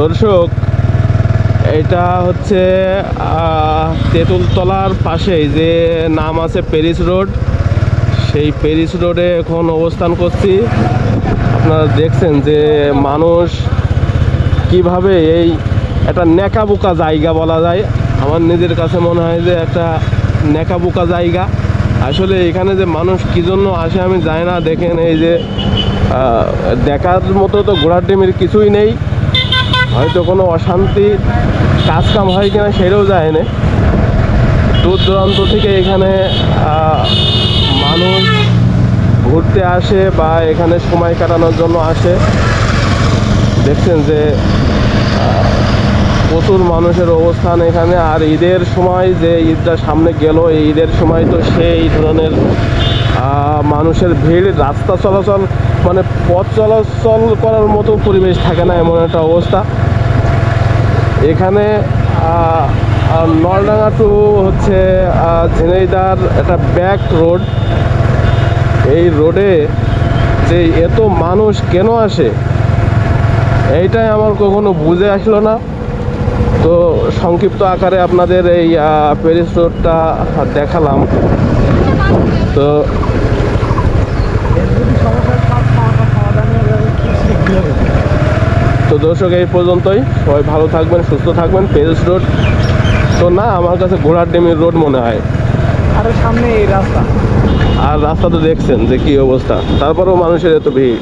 দর্শক, এটা হচ্ছে তেঁতুলতলার পাশেই যে নাম আছে প্যারিস রোড, সেই প্যারিস রোডে এখন অবস্থান করছি। আপনারা দেখছেন যে মানুষ কীভাবে এই একটা নেকাবুকা জায়গা বলা যায়। আমার নিজের কাছে মনে হয় যে একটা নেকাবুকা জায়গা। আসলে এখানে যে মানুষ কী জন্য আসে আমি জানি না। দেখেন এই যে দেখার মতো তো ঘোড়ার ডিমের কিছুই নেই। হয়তো কোনো অশান্তি কাজ কাম হয় কিনা সেটাও যায় না। দূর দূরান্ত থেকে এখানে মানুষ ঘুরতে আসে বা এখানে সময় কাটানোর জন্য আসে। দেখছেন যে প্রচুর মানুষের অবস্থান এখানে। আর ঈদের সময় যে ঈদটা সামনে গেল, এই ঈদের সময় তো সেই ধরনের মানুষের ভিড়, রাস্তা চলাচল মানে পথ চলাচল করার মতো পরিবেশ থাকে না, এমন একটা অবস্থা। এখানে নলডাঙ্গা টু হচ্ছে ঝিনাইদার একটা ব্যাক রোড এই রোডে যে এত মানুষ কেন আসে, এইটাই আমার কখনো বুঝে আসলো না। তো সংক্ষিপ্ত আকারে আপনাদের এই প্যারিস রোডটা দেখালাম। তো তো দর্শক এই পর্যন্তই। সবাই ভালো থাকবেন সুস্থ থাকবেন প্যারিস রোড তো না আমার কাছে ঘোড়ার ডেমির রোড মনে হয়। আর সামনে এই রাস্তা। আর রাস্তা তো দেখছেন যে কি অবস্থা। তারপরেও মানুষের এত ভিড়।